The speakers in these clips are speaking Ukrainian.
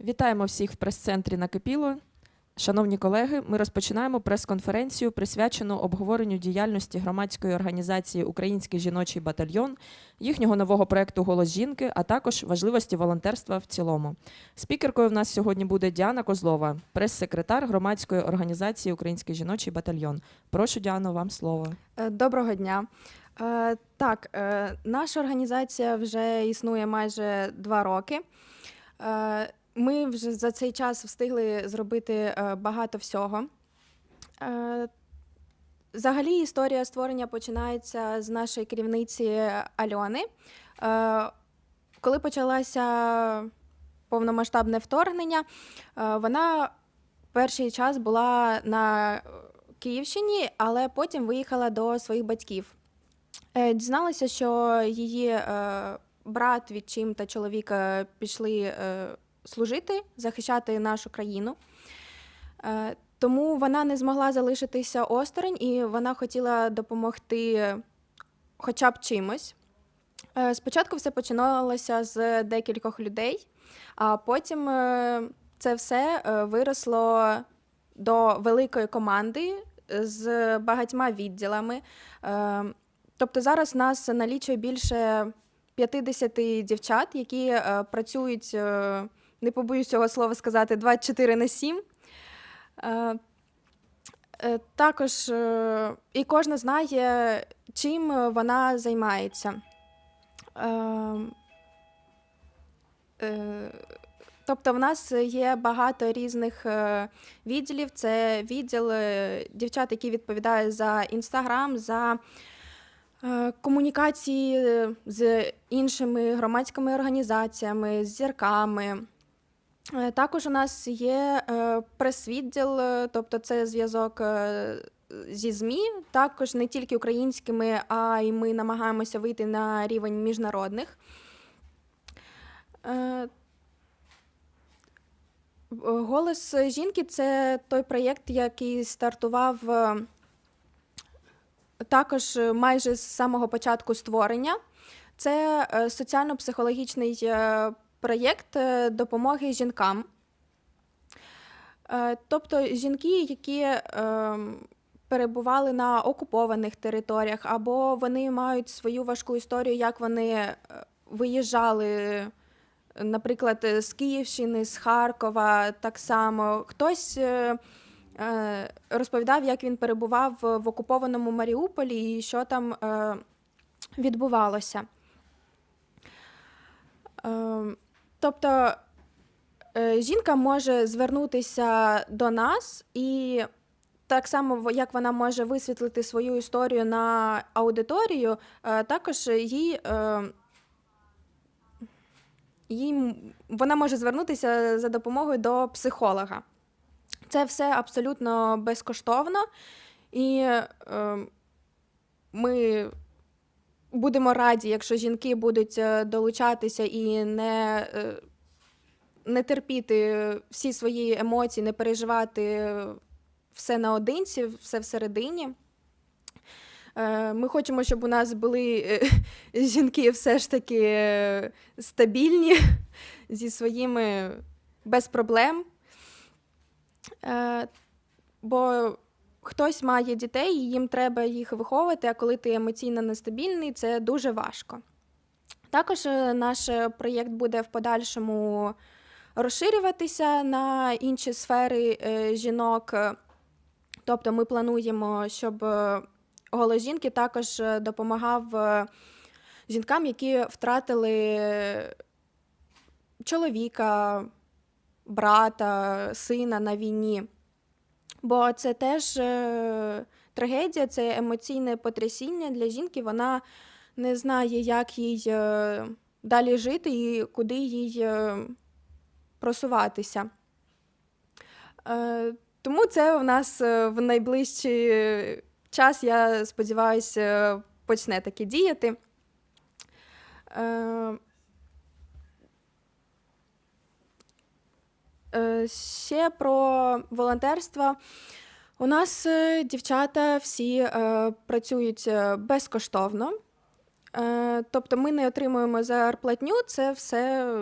Вітаємо всіх в прес-центрі Накипіло. Шановні колеги, ми розпочинаємо прес-конференцію, присвячену обговоренню діяльності громадської організації Український жіночий батальйон, їхнього нового проекту Голос жінки, а також важливості волонтерства в цілому. Спікеркою в нас сьогодні буде Діана Козлова, прес-секретар громадської організації Український жіночий батальйон. Прошу, Діано, вам слово. Е, Доброго дня. Е, Так, е, наша організація вже існує майже два роки. Ми вже за цей час встигли зробити е, багато всього. Е, Взагалі, історія створення починається з нашої керівниці Альони. Е, Коли почалося повномасштабне вторгнення, вона перший час була на Київщині, але потім виїхала до своїх батьків. Дізналася, що її брат, відчим та чоловік пішли служити, захищати нашу країну. Е, Тому вона не змогла залишитися осторонь і вона хотіла допомогти хоча б чимось. Е, Спочатку все починалося з декількох людей, а потім е, це все виросло до великої команди з багатьма відділами. Тобто зараз нас налічує більше 50 дівчат, які працюють, не побоюсь цього слова сказати, 24 на 7. Е, е, Також е, і кожна знає, чим вона займається. Тобто в нас є багато різних відділів. Це відділ дівчат, які відповідають за інстаграм, за комунікації з іншими громадськими організаціями, з зірками. Е, Також у нас є е, прес-відділ, е, тобто це зв'язок зі ЗМІ, також не тільки українськими, а й ми намагаємося вийти на рівень міжнародних. Голос жінки це той проєкт, який стартував також майже з самого початку створення. Це соціально-психологічний проєкт е, допомоги жінкам. Е, Тобто жінки, які е, перебували на окупованих територіях, або вони мають свою важку історію, як вони виїжджали, наприклад, з Київщини, з Харкова, так само. Хтось розповідав, як він перебував в окупованому Маріуполі і що там відбувалося. Тобто е, жінка може звернутися до нас, і так само, як вона може висвітлити свою історію на аудиторію, е, також їй, е, їй вона може звернутися за допомогою до психолога. Це все абсолютно безкоштовно, і ми будемо раді, якщо жінки будуть е, долучатися і не, е, не терпіти всі свої емоції, не переживати все наодинці, все всередині. Е, Ми хочемо, щоб у нас були жінки все ж таки стабільні зі своїми без проблем. Бо хтось має дітей, і їм треба їх виховувати, а коли ти емоційно нестабільний, це дуже важко. Також е, наш е, проєкт буде в подальшому розширюватися на інші сфери е, жінок. Тобто ми плануємо, щоб голос жінки також допомагав жінкам, які втратили чоловіка, брата, сина на війні. Бо це теж е, трагедія, це емоційне потрясіння для жінки. Вона не знає, як їй е, далі жити і куди їй е, просуватися. Тому це у нас в найближчий час, я сподіваюся, почне таки діяти. Е, Е, Ще про волонтерство. У нас е, дівчата всі е, працюють е, безкоштовно. Е, Тобто ми не отримуємо зарплатню, це все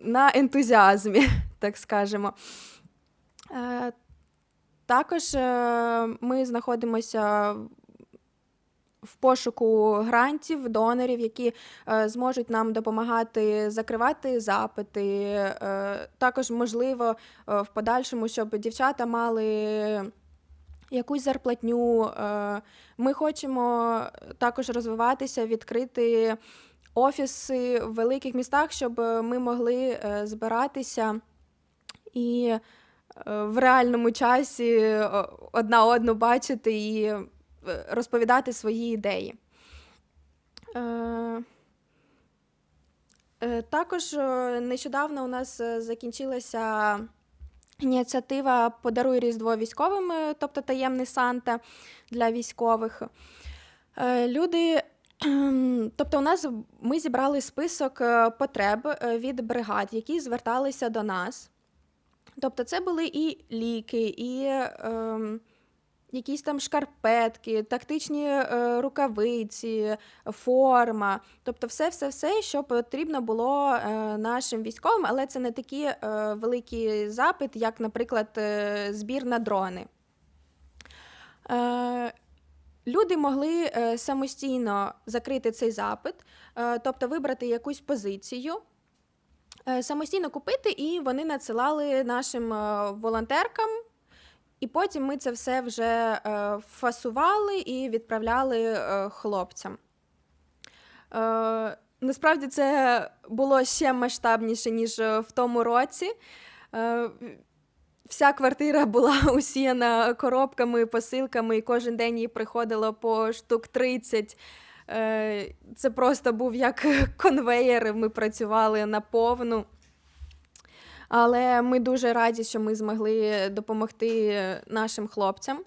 на ентузіазмі. так скажемо. Е, Також е, ми знаходимося в пошуку грантів, донорів, які е, зможуть нам допомагати закривати запити. Е, Також можливо е, в подальшому, щоб дівчата мали якусь зарплатню. Ми хочемо також розвиватися, відкрити офіси в великих містах, щоб ми могли збиратися і в реальному часі одна одну бачити і розповідати свої ідеї. Е, е, Також е, нещодавно у нас е, закінчилася ініціатива Подаруй Різдво військовим, е, тобто таємний Санта для військових. Е, Люди, тобто, у нас ми зібрали список е, потреб е, від бригад, які зверталися до нас. Тобто, це були і ліки, і ем, якісь там шкарпетки, тактичні е, рукавиці, форма. Тобто, все, все, все, що потрібно було е, нашим військовим, але це не такі е, великі запит, як, наприклад, е, збір на дрони. Е, Люди могли е, самостійно закрити цей запит, е, тобто вибрати якусь позицію, е, самостійно купити, і вони надсилали нашим волонтеркам. І потім ми це все вже е, фасували і відправляли е, хлопцям. Е, насправді це було ще масштабніше, ніж в тому році. Вся квартира була усіяна коробками, посилками, і кожен день їй приходило по штук 30. Е, Це просто був як конвеєр, ми працювали наповну. Але ми дуже раді, що ми змогли допомогти нашим хлопцям.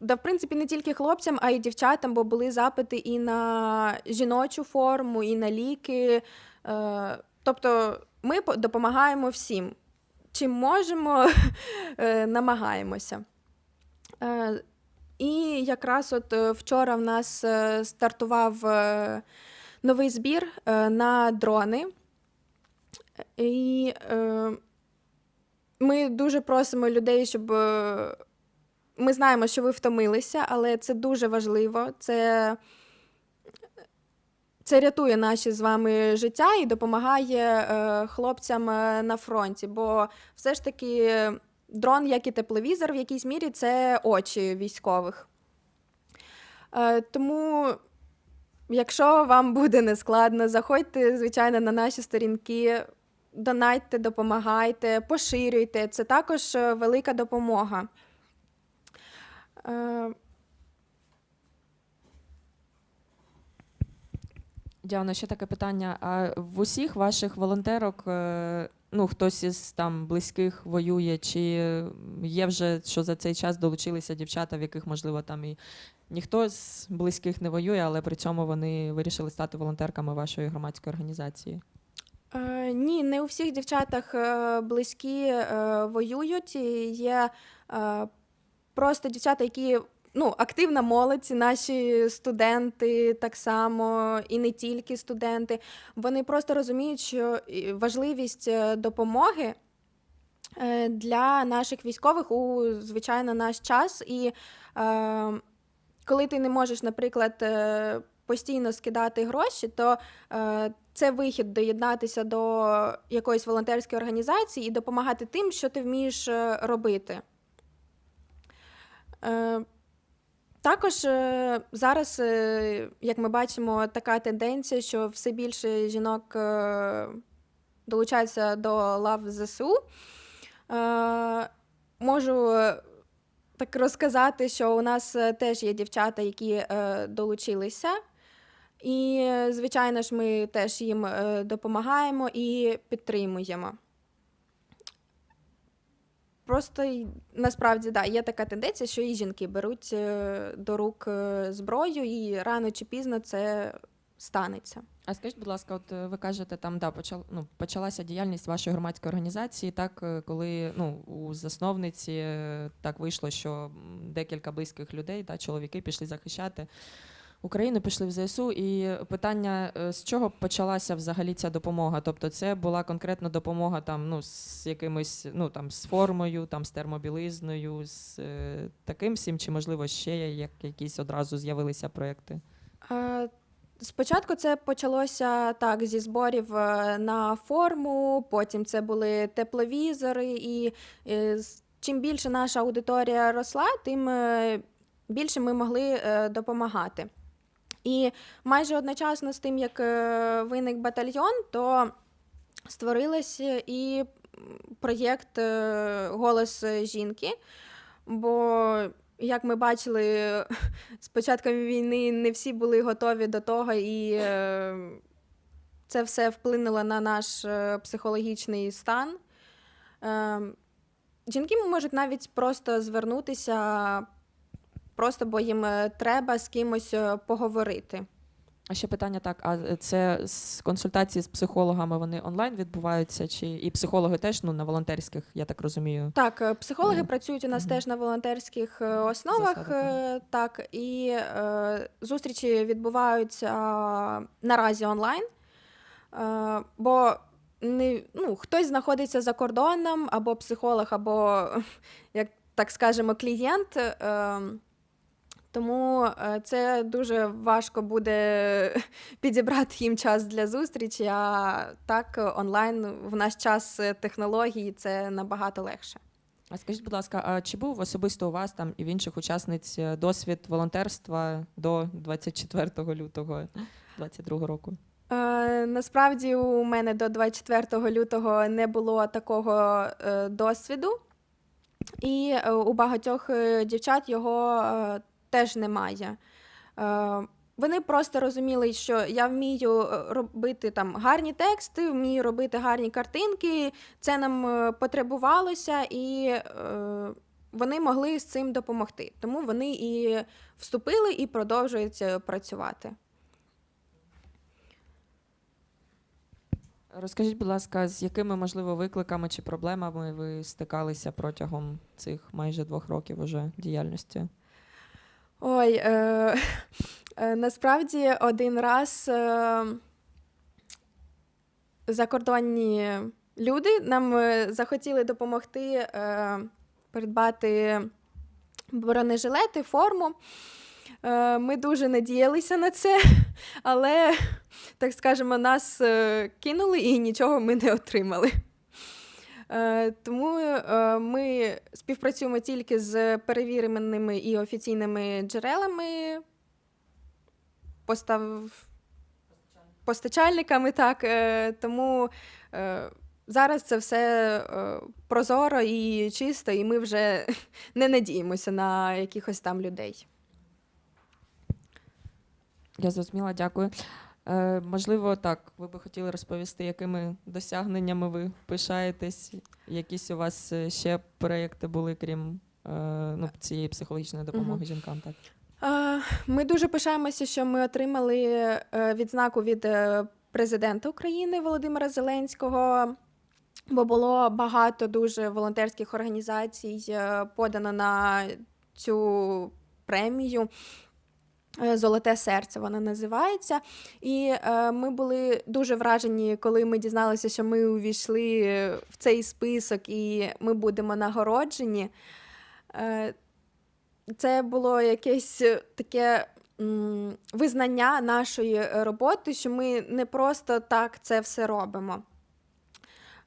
Да, в принципі, не тільки хлопцям, а й дівчатам, бо були запити і на жіночу форму, і на ліки. Е, Тобто ми допомагаємо всім. Чим можемо, е, намагаємося. Е, І якраз от вчора в нас стартував новий збір на дрони. І е, ми дуже просимо людей, щоб. е, Ми знаємо, що ви втомилися, але це дуже важливо. Це, це рятує наші з вами життя і допомагає е, хлопцям е, на фронті. Бо все ж таки дрон, як і тепловізор, в якійсь мірі це очі військових. Е, тому, якщо вам буде нескладно, заходьте, звичайно, на наші сторінки, донайте, допомагайте, поширюйте. Це також е, велика допомога. Е, Діана, ще таке питання. А в усіх ваших волонтерок, е, ну хтось із там близьких воює, чи є вже, що за цей час долучилися дівчата, в яких, можливо, там і ніхто з близьких не воює, але при цьому вони вирішили стати волонтерками вашої громадської організації? Е, ні, не у всіх дівчатах е, близькі е, воюють. Є е, просто дівчата, які ну, активна молодь, наші студенти так само, і не тільки студенти. Вони просто розуміють, що важливість е, допомоги е, для наших військових у звичайно наш час. І е, коли ти не можеш, наприклад, е, постійно скидати гроші, то е, це вихід доєднатися до якоїсь волонтерської організації і допомагати тим, що ти вмієш робити. Е, Також е, зараз, е, як ми бачимо, така тенденція, що все більше жінок е, долучаються до лав ЗСУ. Можу так розказати, що у нас теж є дівчата, які долучилися. І, звичайно ж, ми теж їм допомагаємо і підтримуємо. Просто насправді да, є така тенденція, що і жінки беруть е, до рук е, зброю, і рано чи пізно це станеться. А скажіть, будь ласка, от е, ви кажете, там да, почал, ну, почалася діяльність вашої громадської організації, так коли ну, у засновниці так вийшло, що декілька близьких людей, да, чоловіки пішли захищати Україну, пішли в ЗСУ. І питання: е, з чого почалася взагалі ця допомога? Тобто, це була конкретно допомога там, ну, з якимось, ну там з формою, там з термобілизною, з е, таким всім, чи можливо ще як якісь одразу з'явилися проекти? Е, Спочатку це почалося так зі зборів е, на форму, потім це були тепловізори, і е, чим більше наша аудиторія росла, тим більше ми могли допомагати. І майже одночасно з тим, як е, виник батальйон, то створилось і проєкт е, Голос жінки. Бо, як ми бачили, з початком війни не всі були готові до того, і е, це все вплинуло на наш е, психологічний стан. Е, жінки можуть навіть просто звернутися, просто бо їм е, треба з кимось е, поговорити. А ще питання так: а це з консультації з психологами вони онлайн відбуваються? Чи і психологи теж ну на волонтерських, я так розумію? Так, е, психологи Мгм. працюють у нас Мгм. теж на волонтерських основах. Засадах, е, Так, і е, зустрічі відбуваються наразі онлайн. Е, бо не, ну, хтось знаходиться за кордоном, або психолог, або, як так скажемо, клієнт. Е, тому е, це дуже важко буде підібрати їм час для зустрічі. А так е, онлайн в наш час е, технологій це набагато легше. А скажіть, будь ласка, а чи був особисто у вас там і в інших учасниць досвід волонтерства до 24 лютого 22 року? Е, насправді у мене до 24 лютого не було такого е, досвіду, і у багатьох дівчат його теж немає. Е, вони просто розуміли, що я вмію е, робити там гарні тексти, вмію робити гарні картинки. Це нам е, потребувалося, і вони могли з цим допомогти. Тому вони і вступили і продовжують працювати. Розкажіть, будь ласка, з якими можливо викликами чи проблемами ви стикалися протягом цих майже двох років уже діяльності? Ой, е, е, насправді один раз е, закордонні люди нам е, захотіли допомогти е, придбати бронежилети, форму. Е, ми дуже надіялися на це, але, так скажемо, нас е, кинули і нічого ми не отримали. Е, Тому е, ми співпрацюємо тільки з перевіреними і офіційними джерелами, постав... постачальниками, так. е, Тому зараз це все прозоро і чисто, і ми вже не надіємося на якихось там людей. Я зрозуміла, дякую. Е, можливо, так, ви би хотіли розповісти, якими досягненнями ви пишаєтесь? Якісь у вас е, ще проєкти були, крім е, ну, цієї психологічної допомоги Мгм. жінкам? Так? Ми дуже пишаємося, що ми отримали відзнаку від президента України Володимира Зеленського. Бо було багато дуже волонтерських організацій подано на цю премію. Е, Золоте серце вона називається. І е, ми були дуже вражені, коли ми дізналися, що ми увійшли в цей список і ми будемо нагороджені. Е, це було якесь таке м, визнання нашої роботи, що ми не просто так це все робимо.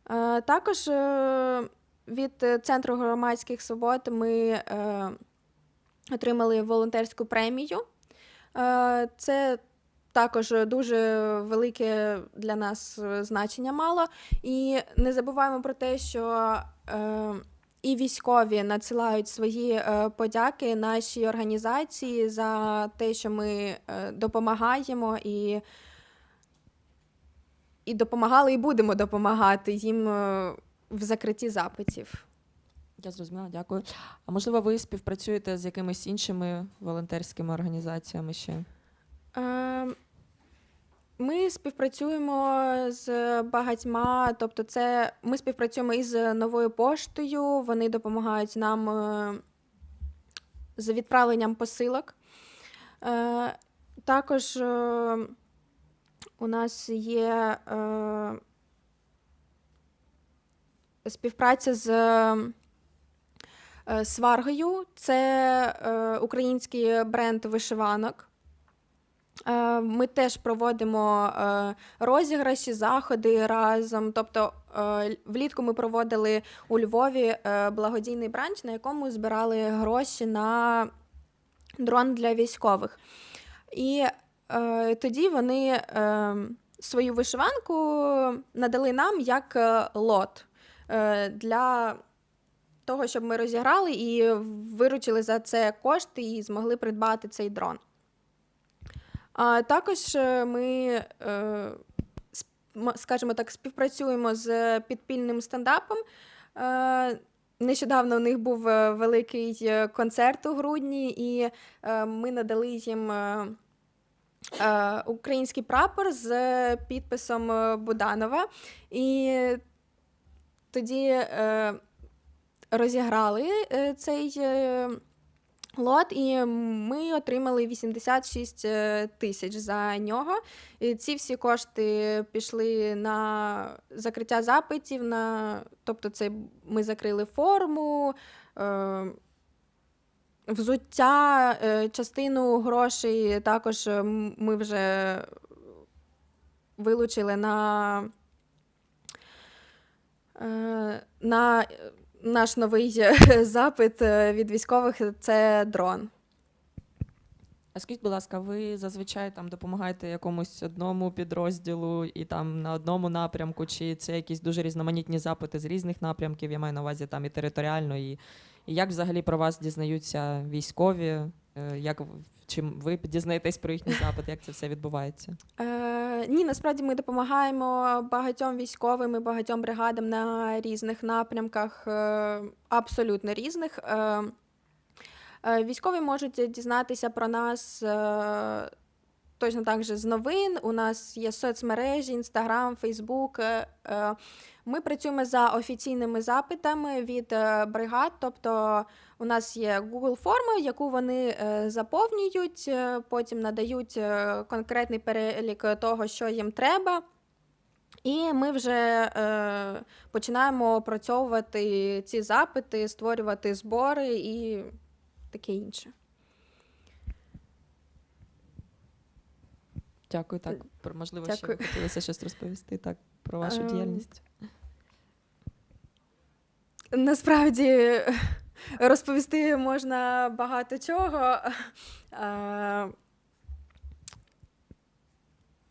Е, Також е, від Центру громадських свобод ми е, отримали волонтерську премію. Е, Це також дуже велике для нас значення мало. І не забуваємо про те, що е, і військові надсилають свої е, подяки нашій організації за те, що ми допомагаємо і, і допомагали, і будемо допомагати їм в закритті запитів. Я зрозуміла, дякую. А можливо, ви співпрацюєте з якимись іншими волонтерськими організаціями ще? Е, Ми співпрацюємо з багатьма, тобто, це ми співпрацюємо із новою поштою. Вони допомагають нам е, з відправленням посилок. Е, також у нас є співпраця з Сваргою. Це е, український бренд вишиванок. Е, Ми теж проводимо е, розіграші, заходи разом. Тобто е, влітку ми проводили у Львові е, благодійний бранч, на якому збирали гроші на дрон для військових. І е, тоді вони е, свою вишиванку надали нам як е, лот е, для того, щоб ми розіграли і виручили за це кошти і змогли придбати цей дрон. А також е, ми, е, скажімо так, співпрацюємо з підпільним стендапом. Е, Нещодавно у них був великий концерт у грудні, і ми надали їм український прапор з підписом Буданова. І тоді розіграли е, цей е, лот, і ми отримали 86 е, тисяч за нього. І ці всі кошти пішли на закриття запитів, на, тобто це ми закрили форму. Взуття, частину грошей також ми вже вилучили на, на наш новий е, запит е, від військових це дрон. А скажіть, будь ласка, ви зазвичай там допомагаєте якомусь одному підрозділу і там на одному напрямку, чи це якісь дуже різноманітні запити з різних напрямків? Я маю на увазі там і територіально, і, і як взагалі про вас дізнаються військові? Е, Як чим ви дізнаєтесь про їхні запити? Як це все відбувається? Е, ні, насправді ми допомагаємо багатьом військовим і багатьом бригадам на різних напрямках, е, абсолютно різних. Е, е, військові можуть дізнатися про нас е, точно так же з новин. У нас є соцмережі, Інстаграм, Фейсбук. Ми працюємо за офіційними запитами від е, бригад, тобто у нас є Google форма, яку вони е, заповнюють, е, потім надають конкретний перелік того, що їм треба. І ми вже е, починаємо опрацьовувати ці запити, створювати збори і таке інше. Дякую. Так, можливо, ще ви Дякую. хотілося щось розповісти так про вашу Ем, діяльність. Насправді розповісти можна багато чого. А,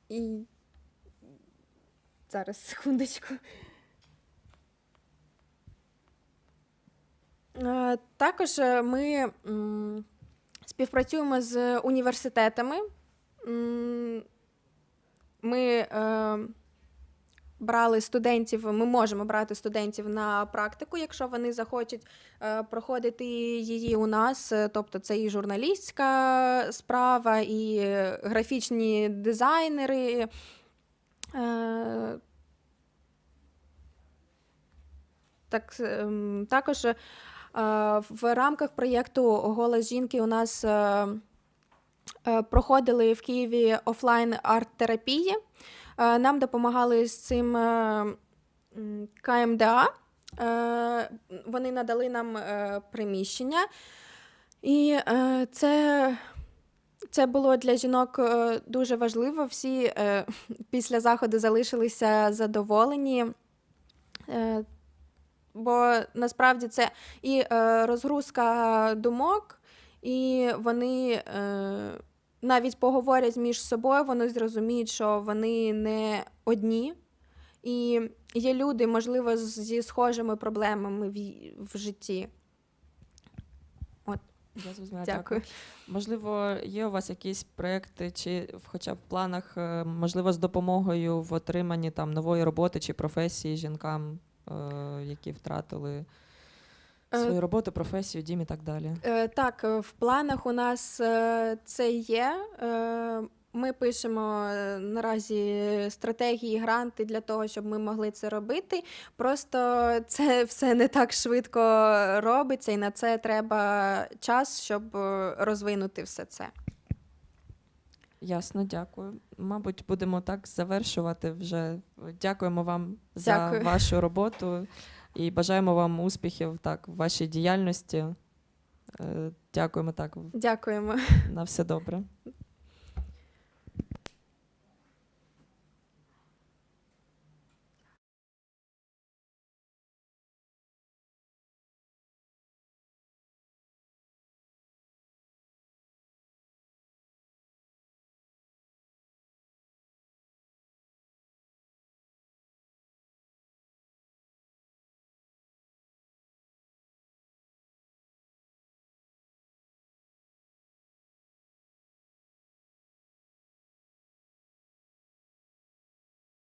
і зараз секундочку. Також е, ми співпрацюємо з університетами. Ми е, брали студентів, ми можемо брати студентів на практику, якщо вони захочуть е, проходити її у нас. Е, Тобто це і журналістська справа, і графічні дизайнери. Е, Так, також в рамках проєкту Голос жінки у нас проходили в Києві офлайн арт-терапії. Е, Нам допомагали з цим е, КМДА. Е, Вони надали нам приміщення. І це, це було для жінок дуже важливо. Всі після заходу залишилися задоволені. Бо насправді це і розгрузка думок, і вони навіть поговорять між собою, вони зрозуміють, що вони не одні. І є люди, можливо, зі схожими проблемами в, в житті. Я зрозуміла, Дякую. Можливо, є у вас якісь проекти, чи хоча б в планах, е, можливо, з допомогою в отриманні там нової роботи чи професії жінкам, е, які втратили свою роботу, професію, дім і так далі. Е, Так, е, в планах у нас це є. Ми пишемо наразі стратегії, гранти для того, щоб ми могли це робити. Просто це все не так швидко робиться, і на це треба час, щоб е, розвинути все це. Ясно, дякую. Мабуть, будемо так завершувати вже. Дякуємо вам за вашу роботу і бажаємо вам успіхів так в вашій діяльності. Е, Дякуємо так. Дякуємо. На все добре.